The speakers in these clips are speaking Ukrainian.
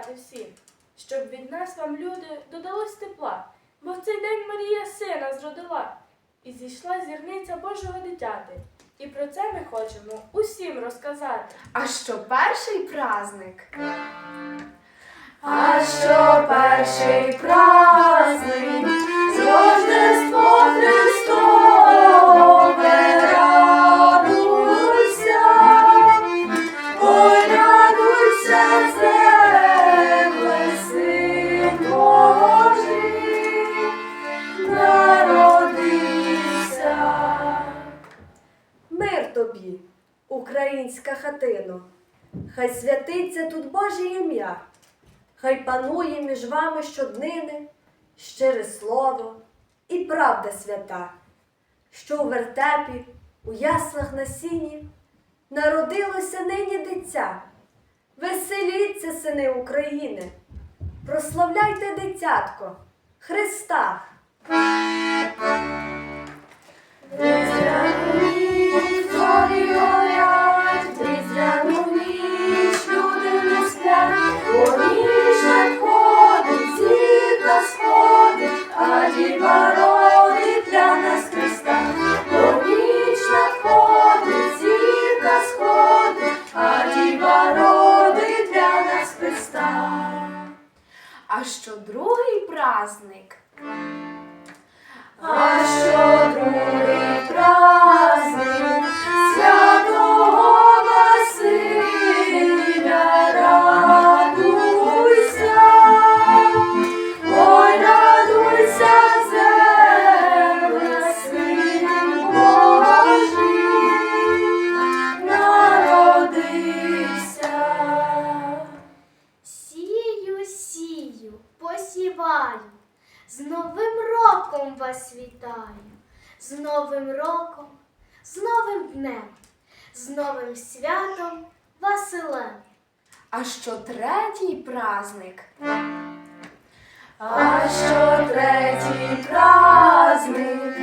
злагоди всім, щоб від нас вам, люди, додалось тепла, бо в цей день Марія сина зродила, і зійшла зірниця Божого дитяти. І про це ми хочемо усім розказати. А що перший праздник? А що перший праздник, українська хатино, хай святиться тут Боже ім'я, хай панує між вами щоднини щире слово і правда свята, що у вертепі, у яслах на сіні народилося нині дитя. Веселіться, сини України, прославляйте дитятко, Христа. А що другий праздник? А що Новим роком вас вітаю, з Новим роком, з новим днем, з новим святом Василем. А що третій праздник? А що третій праздник,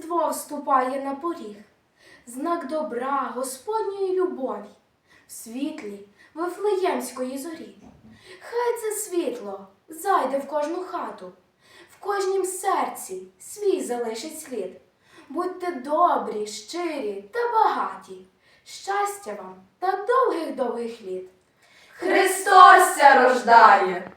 Різдво вступає на поріг, знак добра, Господньої любові, в світлі Вифлеємської зорі. Хай це світло зайде в кожну хату, в кожнім серці свій залишить слід. Будьте добрі, щирі та багаті, щастя вам та довгих довгих літ. Христос ся рождає!